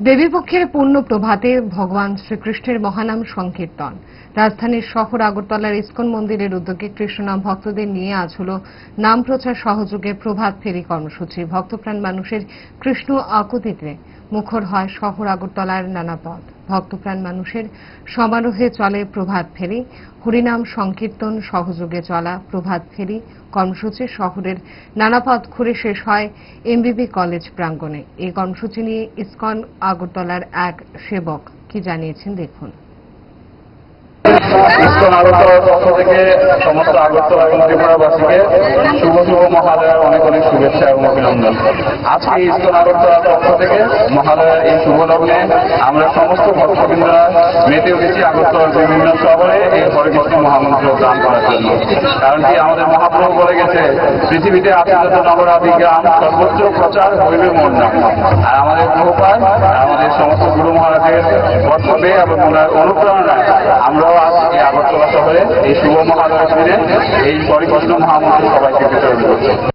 দেবীপক্ষের পূর্ণ প্রভাতে ভগবান শ্রীকৃষ্ণের মহানাম সংকীর্তন। রাজধানীর শহর আগরতলার ইস্কন মন্দিরের উদ্যোগে কৃষ্ণনাম ভক্তদের নিয়ে আজ হল নাম প্রচার সহযোগে প্রভাত ফেরি কর্মসূচি। ভক্তপ্রাণ মানুষের কৃষ্ণ আকুতিতে মুখর হয় শহর আগরতলার নানা পথ। ভক্তপ্রাণ মানুষের সমারোহে চলে প্রভাত ফেরি। হরিনাম সংকীর্তন সহযোগে চলা প্রভাত ফেরি। কর্মসূচি শহরের নানা পথ ঘুরে শেষ হয় এমবিবি কলেজ প্রাঙ্গণে। এই কর্মসূচি নিয়ে ইসকন আগরতলার এক সেবক কি জানিয়েছেন দেখুন। ইস্কন আগরতলার পক্ষ থেকে সমস্ত আগরতলা এবং ত্রিপুরাবাসীকে শুভ শুভ মহালয়ার অনেক অনেক শুভেচ্ছা এবং অভিনন্দন। আজকে ইস্কন আগরতলার পক্ষ থেকে মহালয়ার এই শুভ লগ্নে আমরা সমস্ত ভক্তবৃন্দরা মেতে উঠেছি আগরতলার বিভিন্ন শহরে এই হরেকৃষ্ণ মহামন্ত্র দান করার জন্য। কারণ কি আমাদের মহাপ্রভু বলে গেছে, পৃথিবীতে আত্মীয়ত নগরাদি গ্রাম সর্বোচ্চ প্রচার হইবে মোর নাম আর আমাদের প্রভুপাত আমাদের সমস্ত গুরু মহারাজের বর্তবে এবং ওনার অনুপ্রেরণায় এই শুভ মহালয়ের এই পরিকৃষ্ণ মহামন্ত্র সবাইকে বিতরণ করছি।